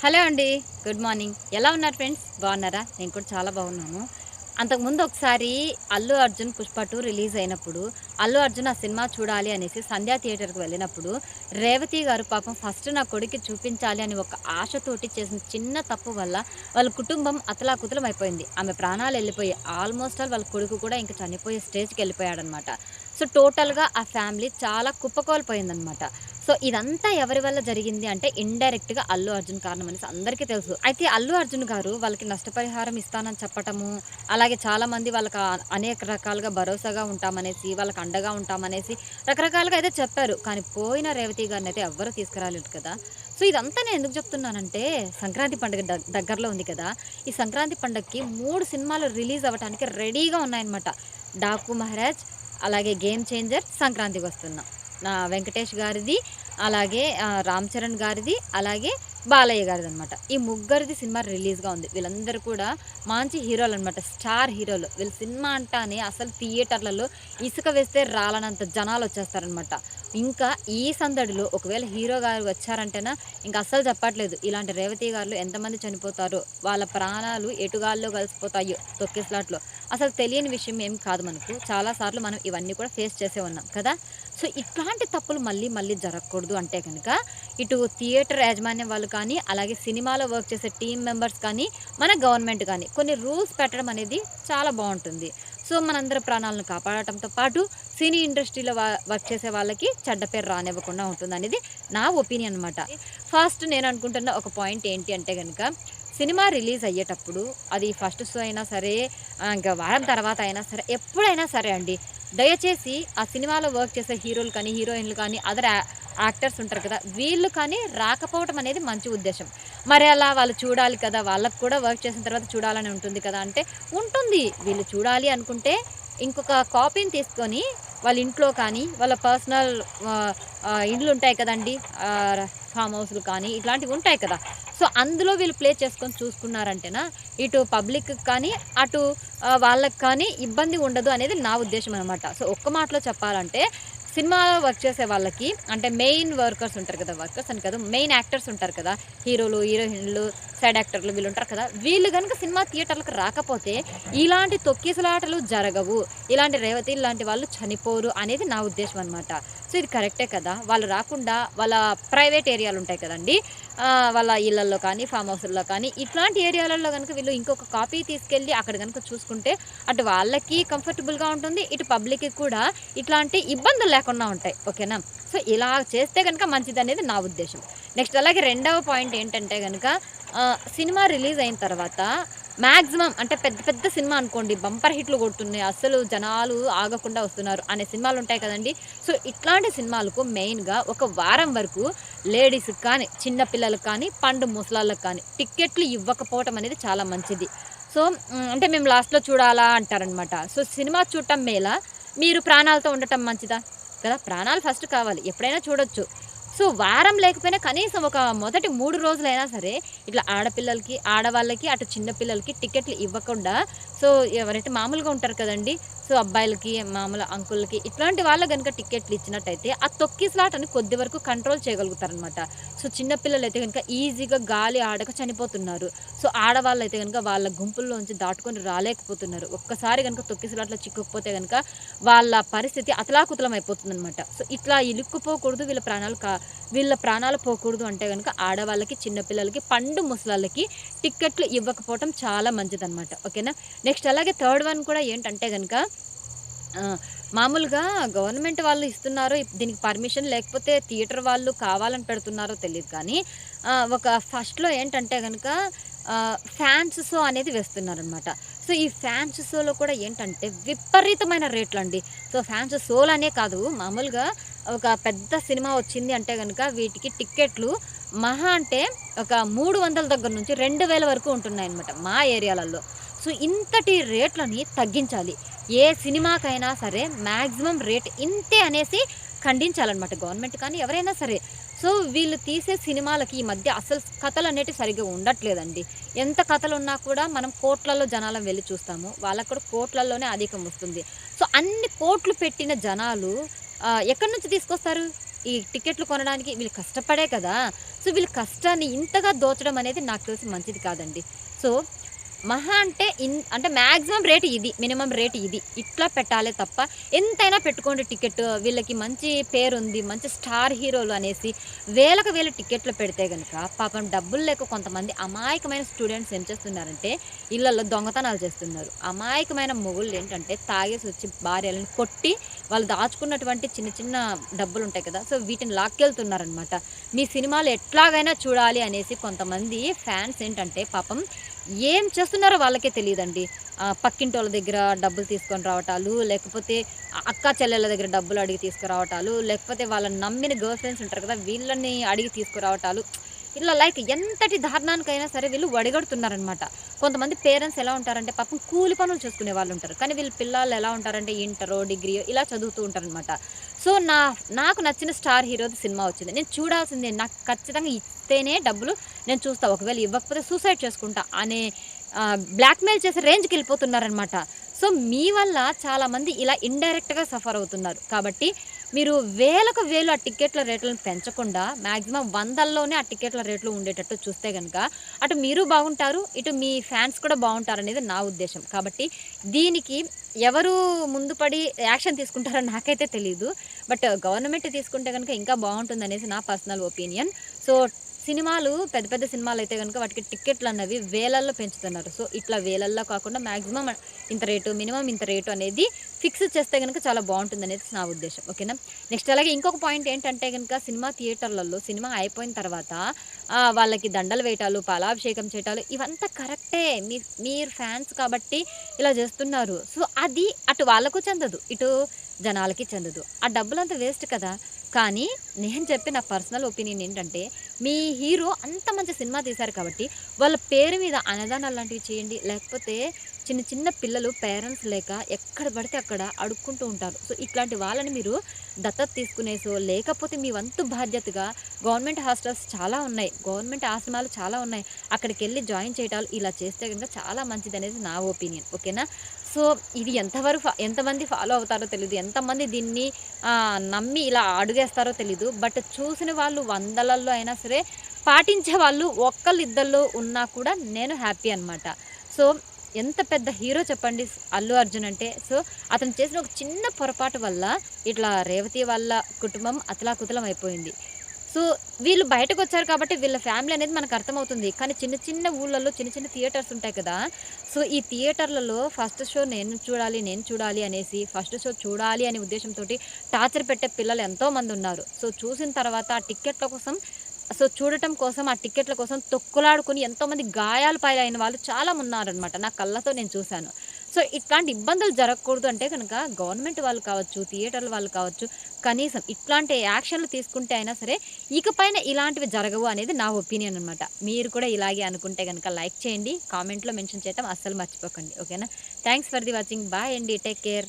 Hello అండి. Good morning. ఎలా ఉన్నారు ఫ్రెండ్స్? బాగున్నారా? నేను కూడా చాలా బాగున్నాను. అంతకుముందు ఒకసారి అల్లు అర్జున్ పుష్ప టూ రిలీజ్ అయినప్పుడు అల్లు అర్జున్ ఆ సినిమా చూడాలి అనేసి సంధ్యా థియేటర్కి వెళ్ళినప్పుడు రేవతి గారు పాపం ఫస్ట్ నా కొడుకు చూపించాలి అని ఒక ఆశతోటి చేసిన చిన్న తప్పు వల్ల వాళ్ళ కుటుంబం అతలాకుతలం అయిపోయింది ఆమె ప్రాణాలు వెళ్ళిపోయి ఆల్మోస్ట్ ఆల్ వాళ్ళ కొడుకు కూడా ఇంకా చనిపోయే స్టేజ్కి వెళ్ళిపోయాడనమాట. సో టోటల్గా ఆ ఫ్యామిలీ చాలా కుప్పకోల్పోయిందనమాట. సో ఇదంతా ఎవరి వల్ల జరిగింది అంటే ఇండైరెక్ట్గా అల్లు అర్జున్ కారణం అనేసి అందరికీ తెలుసు. అయితే అల్లు అర్జున్ గారు వాళ్ళకి నష్టపరిహారం ఇస్తానని చెప్పటము అలాగే చాలామంది వాళ్ళకి అనేక రకాలుగా భరోసాగా ఉంటామనేసి వాళ్ళకి అండగా ఉంటామనేసి రకరకాలుగా అయితే చెప్పారు. కానీ పోయిన రేవతి గారిని అయితే ఎవ్వరూ తీసుకురాలేదు కదా. సో ఇదంతా నేను ఎందుకు చెప్తున్నానంటే సంక్రాంతి పండుగ దగ్గరలో ఉంది కదా. ఈ సంక్రాంతి పండుగకి మూడు సినిమాలు రిలీజ్ అవ్వడానికి రెడీగా ఉన్నాయన్నమాట. డాకు మహారాజ్ అలాగే గేమ్ చేంజర్ సంక్రాంతికి వస్తున్నాం. నా వెంకటేష్ గారిది అలాగే రామ్ చరణ్ గారిది అలాగే బాలయ్య గారిది అనమాట ఈ ముగ్గురిది సినిమా రిలీజ్గా ఉంది. వీళ్ళందరూ కూడా మంచి హీరోలు అనమాట స్టార్ హీరోలు. వీళ్ళ సినిమా అంటానే అసలు థియేటర్లలో ఇసుక వేస్తే రాలనంత జనాలు వచ్చేస్తారనమాట ఇంకా ఈ సందడిలో ఒకవేళ హీరో గారు వచ్చారంటేనా ఇంకా అస్సలు చెప్పట్లేదు. ఇలాంటి రేవతి గారు ఎంతమంది చనిపోతారో వాళ్ళ ప్రాణాలు ఎటుగాల్లో కలిసిపోతాయో తొక్కేస్లాట్లో అసలు తెలియని విషయం ఏం కాదు మనకు. చాలాసార్లు మనం ఇవన్నీ కూడా ఫేస్ చేసే ఉన్నాం కదా? సో ఇట్లాంటి తప్పులు మళ్ళీ మళ్ళీ జరగకూడదు అంటే కనుక ఇటు థియేటర్ యాజమాన్యం వాళ్ళు కానీ అలాగే సినిమాలో వర్క్ చేసే టీం మెంబర్స్ కానీ మన గవర్నమెంట్ కానీ కొన్ని రూల్స్ పెట్టడం అనేది చాలా బాగుంటుంది. సో మనందరి ప్రాణాలను కాపాడటంతో పాటు సినీ ఇండస్ట్రీలో వర్క్ చేసే వాళ్ళకి చెడ్డ పేరు రానివ్వకుండా ఉంటుంది అనేది నా ఒపీనియన్ అనమాట ఫస్ట్ నేను అనుకుంటున్న ఒక పాయింట్ ఏంటి అంటే కనుక సినిమా రిలీజ్ అయ్యేటప్పుడు అది ఫస్ట్ షో అయినా సరే ఇంకా వారం తర్వాత అయినా సరే ఎప్పుడైనా సరే అండి దయచేసి ఆ సినిమాలో వర్క్ చేసే హీరోలు కానీ హీరోయిన్లు కానీ అదర్ యాక్టర్స్ ఉంటారు కదా వీళ్ళు కానీ రాకపోవడం అనేది మంచి ఉద్దేశం. మరి అలా వాళ్ళు చూడాలి కదా వాళ్ళకు కూడా వర్క్ చేసిన తర్వాత చూడాలని ఉంటుంది కదా అంటే ఉంటుంది. వీళ్ళు చూడాలి అనుకుంటే ఇంకొక కాపీని తీసుకొని వాళ్ళ ఇంట్లో కానీ వాళ్ళ పర్సనల్ ఇండ్లు ఉంటాయి కదండి ఫామ్ హౌస్లు కానీ ఇట్లాంటివి ఉంటాయి కదా. సో అందులో వీళ్ళు ప్లే చేసుకొని చూసుకున్నారంటేనా ఇటు పబ్లిక్ కానీ అటు వాళ్ళకి కానీ ఇబ్బంది ఉండదు అనేది నా ఉద్దేశం అనమాట సో ఒక్క మాటలో చెప్పాలంటే సినిమా వర్క్ చేసే వాళ్ళకి అంటే మెయిన్ వర్కర్స్ ఉంటారు కదా వర్కర్స్ అని కదా మెయిన్ యాక్టర్స్ ఉంటారు కదా హీరోలు హీరోయిన్లు సైడ్ యాక్టర్లు వీళ్ళు ఉంటారు కదా వీళ్ళు కనుక సినిమా థియేటర్లకు రాకపోతే ఇలాంటి తొక్కిసలాటలు జరగవు. ఇలాంటి రేవతి ఇలాంటి వాళ్ళు చనిపోరు అనేది నా ఉద్దేశం అనమాట సో ఇది కరెక్టే కదా. వాళ్ళు రాకుండా వాళ్ళ ప్రైవేట్ ఏరియాలు ఉంటాయి కదండి. వాళ్ళ ఇళ్ళల్లో కానీ ఫామ్ హౌస్ల్లో కానీ ఇట్లాంటి ఏరియాలలో కనుక వీళ్ళు ఇంకొక కాపీ తీసుకెళ్ళి అక్కడ కనుక చూసుకుంటే అటు వాళ్ళకి కంఫర్టబుల్గా ఉంటుంది ఇటు పబ్లిక్కి కూడా ఇట్లాంటి ఇబ్బందులు లేకుండా ఉంటాయి. ఓకేనా? సో ఇలా చేస్తే కనుక మంచిది అనేది నా ఉద్దేశం. నెక్స్ట్ అలాగే రెండవ పాయింట్ ఏంటంటే కనుక సినిమా రిలీజ్ అయిన తర్వాత మ్యాక్సిమం అంటే పెద్ద పెద్ద సినిమా అనుకోండి బంపర్ హిట్లు కొడుతున్నాయి అసలు జనాలు ఆగకుండా వస్తున్నారు అనే సినిమాలు ఉంటాయి కదండి. సో ఇట్లాంటి సినిమాలకు మెయిన్గా ఒక వారం వరకు లేడీస్కి కానీ చిన్నపిల్లలకు కానీ పండు ముసలాళ్ళకి కానీ టిక్కెట్లు ఇవ్వకపోవటం అనేది చాలా మంచిది. సో అంటే మేము లాస్ట్లో చూడాలా అంటారనమాట. సో సినిమా చూడటం మేలా మీరు ప్రాణాలతో ఉండటం మంచిదా? కదా ప్రాణాలు ఫస్ట్ కావాలి. ఎప్పుడైనా చూడొచ్చు. సో వారం లేకపోయినా కనీసం ఒక మొదటి మూడు రోజులైనా సరే ఇట్లా ఆడపిల్లలకి ఆడవాళ్ళకి అటు చిన్నపిల్లలకి టికెట్లు ఇవ్వకుండా సో ఎవరైతే మామూలుగా ఉంటారు కదండి సో అబ్బాయిలకి మామూలు అంకుల్కి ఇట్లాంటి వాళ్ళకి కనుక టికెట్లు ఇచ్చినట్టయితే ఆ తొక్కి స్లాట్ అని కొద్ది వరకు కంట్రోల్ చేయగలుగుతారనమాట సో చిన్నపిల్లలు అయితే కనుక ఈజీగా గాలి ఆడక చనిపోతున్నారు. సో ఆడవాళ్ళు అయితే కనుక వాళ్ళ గుంపుల్లోంచి దాటుకొని రాలేకపోతున్నారు. ఒక్కసారి కనుక తొక్కిసలాట్లో చిక్కుకుపోతే కనుక వాళ్ళ పరిస్థితి అతలాకుతలం అయిపోతుంది అనమాట సో ఇట్లా ఇలుక్కుపోకూడదు వీళ్ళ ప్రాణాలు కా వీళ్ళ ప్రాణాలు పోకూడదు అంటే కనుక ఆడవాళ్ళకి చిన్నపిల్లలకి పండు ముసలాళ్ళకి టిక్కెట్లు ఇవ్వకపోవటం చాలా మంచిదన్నమాట. ఓకేనా? నెక్స్ట్ అలాగే థర్డ్ వన్ కూడా ఏంటంటే కనుక మామూలుగా గవర్నమెంట్ వాళ్ళు ఇస్తున్నారో దీనికి పర్మిషన్ లేకపోతే థియేటర్ వాళ్ళు కావాలని పెడుతున్నారో తెలియదు కానీ ఒక ఫస్ట్లో ఏంటంటే కనుక ఫ్యాన్స్ షో అనేది వేస్తున్నారనమాట సో ఈ ఫ్యాన్స్ షోలో కూడా ఏంటంటే విపరీతమైన రేట్లు అండి సో ఫ్యాన్స్ షోలు అనే కాదు మామూలుగా ఒక పెద్ద సినిమా వచ్చింది అంటే కనుక వీటికి టిక్కెట్లు మహా అంటే ఒక మూడు వందల దగ్గర నుంచి రెండు వేల వరకు ఉంటున్నాయి అనమాట మా ఏరియాలలో సో ఇంతటి రేట్లని తగ్గించాలి. ఏ సినిమాకైనా సరే మ్యాక్సిమం రేట్ ఇంతే అనేసి ఖండించాలన్నమాట గవర్నమెంట్. కానీ ఎవరైనా సరే సో వీళ్ళు తీసే సినిమాలకి ఈ మధ్య అసలు కథలు అనేటివి సరిగ్గా ఉండట్లేదండి. ఎంత కథలు ఉన్నా కూడా మనం కోట్లలో జనాలను వెళ్ళి చూస్తాము. వాళ్ళకు కూడా కోట్లలోనే అధికం వస్తుంది. సో అన్ని కోట్లు పెట్టిన జనాలు ఎక్కడి నుంచి తీసుకొస్తారు? ఈ టికెట్లు కొనడానికి వీళ్ళు కష్టపడే కదా. సో వీళ్ళ కష్టాన్ని ఇంతగా దోచడం అనేది నాకు తెలిసి మంచిది కాదండి. సో మహా అంటే ఇన్ అంటే మ్యాక్సిమం రేట్ ఇది మినిమం రేట్ ఇది. ఇట్లా పెట్టాలి తప్ప ఎంతైనా పెట్టుకోండి టికెట్. వీళ్ళకి మంచి పేరు ఉంది మంచి స్టార్ హీరోలు అనేసి వేలకు వేల టికెట్లు పెడితే కనుక పాపం డబ్బులు లేక కొంతమంది అమాయకమైన స్టూడెంట్స్ ఏం చేస్తున్నారంటే ఇళ్ళల్లో దొంగతనాలు చేస్తున్నారు. అమాయకమైన మొగుళ్ళు ఏంటంటే తాగేసి వచ్చి భార్యలను కొట్టి వాళ్ళు దాచుకున్నటువంటి చిన్న చిన్న డబ్బులు ఉంటాయి కదా సో వీటిని లాక్కెళ్తున్నారనమాట మీ సినిమాలు ఎట్లాగైనా చూడాలి అనేసి కొంతమంది ఫ్యాన్స్ ఏంటంటే పాపం ఏం చేస్తున్నారో వాళ్ళకే తెలియదండి. పక్కింటి వాళ్ళ దగ్గర డబ్బులు తీసుకొని రావటాలు లేకపోతే అక్క చెల్లెళ్ళ దగ్గర డబ్బులు అడిగి తీసుకురావటాలు లేకపోతే వాళ్ళని నమ్మిన గర్ల్ ఫ్రెండ్స్ ఉంటారు కదా వీళ్ళని అడిగి తీసుకురావటాలు. ఇలా లైక్ ఎంతటి దారుణానికైనా సరే వీళ్ళు వడిగడుతున్నారనమాట కొంతమంది పేరెంట్స్ ఎలా ఉంటారంటే పాపం కూలి పనులు చేసుకునే వాళ్ళు ఉంటారు. కానీ వీళ్ళ పిల్లలు ఎలా ఉంటారంటే ఇంటరో డిగ్రీ ఇలా చదువుతూ ఉంటారనమాట సో నా నాకు నచ్చిన స్టార్ హీరోది సినిమా వచ్చింది. నేను చూడాల్సిందే నాకు ఖచ్చితంగా ఇస్తేనే డబ్బులు నేను చూస్తా. ఒకవేళ ఇవ్వకపోతే సూసైడ్ చేసుకుంటా అనే బ్లాక్మెయిల్ చేసే రేంజ్కి వెళ్ళిపోతున్నారనమాట సో మీ వల్ల చాలామంది ఇలా ఇండైరెక్ట్గా సఫర్ అవుతున్నారు. కాబట్టి మీరు వేలకు వేలు ఆ టికెట్ల రేట్లను పెంచకుండా మ్యాక్సిమం వందల్లోనే ఆ టికెట్ల రేట్లు ఉండేటట్టు చూస్తే కనుక అటు మీరు బాగుంటారు ఇటు మీ ఫ్యాన్స్ కూడా బాగుంటారు అనేది నా ఉద్దేశం. కాబట్టి దీనికి ఎవరు ముందుపడి యాక్షన్ తీసుకుంటారో నాకైతే తెలియదు బట్ గవర్నమెంట్ తీసుకుంటే కనుక ఇంకా బాగుంటుంది అనేసి నా పర్సనల్ ఒపీనియన్. సో సినిమాలు పెద్ద పెద్ద సినిమాలు అయితే కనుక వాటికి టికెట్లు అన్నవి వేలల్లో పెంచుతున్నారు. సో ఇట్లా వేలల్లో కాకుండా మ్యాక్సిమం ఇంత రేటు మినిమం ఇంత రేటు అనేది ఫిక్స్ చేస్తే కనుక చాలా బాగుంటుంది అనేది నా ఉద్దేశం. ఓకేనా? నెక్స్ట్ అలాగే ఇంకొక పాయింట్ ఏంటంటే కనుక సినిమా థియేటర్లలో సినిమా అయిపోయిన తర్వాత వాళ్ళకి దండలు వేయటాలు పాలాభిషేకం చేయటాలు ఇవంతా కరెక్టే. మీ మీరు ఫ్యాన్స్ కాబట్టి ఇలా చేస్తున్నారు. సో అది అటు వాళ్ళకు చెందదు ఇటు జనాలకి చెందదు. ఆ డబ్బులంతా వేస్ట్ కదా. కానీ నేను చెప్పే నా పర్సనల్ ఒపీనియన్ ఏంటంటే మీ హీరో అంత మంచి సినిమా తీశారు కాబట్టి వాళ్ళ పేరు మీద అన్నదానాలు లాంటివి చేయండి లేకపోతే చిన్న చిన్న పిల్లలు పేరెంట్స్ లేక ఎక్కడ పడితే అక్కడ అడుక్కుంటూ ఉంటారు. సో ఇట్లాంటి వాళ్ళని మీరు దత్తత తీసుకునేసో లేకపోతే మీ వంతు బాధ్యతగా గవర్నమెంట్ హాస్టల్స్ చాలా ఉన్నాయి. గవర్నమెంట్ ఆశ్రమాలు చాలా ఉన్నాయి. అక్కడికి వెళ్ళి జాయిన్ చేయటాలు ఇలా చేస్తే కనుక చాలా మంచిది అనేది నా ఒపీనియన్. ఓకేనా? సో ఇది ఎంతవరకు ఎంతమంది ఫాలో అవుతారో తెలియదు ఎంతమంది దీన్ని నమ్మి ఇలా అడుగేస్తారో తెలీదు. బట్ చూసిన వాళ్ళు వందలల్లో అయినా సరే పాటించే వాళ్ళు ఒక్కళ్ళిద్దరిలో ఉన్నా కూడా నేను హ్యాపీ అనమాట సో ఎంత పెద్ద హీరో చెప్పండి అల్లు అర్జున్ అంటే. సో అతను చేసిన ఒక చిన్న పొరపాటు వల్ల ఇట్లా రేవతి వాళ్ళ కుటుంబం అతలాకుతలం అయిపోయింది. సో వీళ్ళు బయటకు వచ్చారు కాబట్టి వీళ్ళ ఫ్యామిలీ అనేది మనకు అర్థమవుతుంది. కానీ చిన్న చిన్న ఊళ్ళల్లో చిన్న చిన్న థియేటర్స్ ఉంటాయి కదా. సో ఈ థియేటర్లలో ఫస్ట్ షో నేను చూడాలి నేను చూడాలి అనేసి ఫస్ట్ షో చూడాలి అనే ఉద్దేశంతో టార్చర్ పెట్టే పిల్లలు ఎంతోమంది ఉన్నారు. సో చూసిన తర్వాత ఆ టిక్కెట్ల కోసం సో చూడటం కోసం ఆ టికెట్ల కోసం తొక్కులాడుకుని ఎంతోమంది గాయాలు పాలైన వాళ్ళు చాలా ఉన్నారనమాట నా కళ్ళతో నేను చూశాను. సో ఇట్లాంటి ఇబ్బందులు జరగకూడదు అంటే కనుక గవర్నమెంట్ వాళ్ళు కావచ్చు థియేటర్ల వాళ్ళు కావచ్చు కనీసం ఇట్లాంటి యాక్షన్లు తీసుకుంటే అయినా సరే ఇకపైన ఇలాంటివి జరగవు అనేది నా ఒపీనియన్ అనమాట మీరు కూడా ఇలాగే అనుకుంటే కనుక లైక్ చేయండి కామెంట్లో మెన్షన్ చేయటం అస్సలు మర్చిపోకండి. ఓకేనా? Thanks for the watching. Bye అండి. Take care.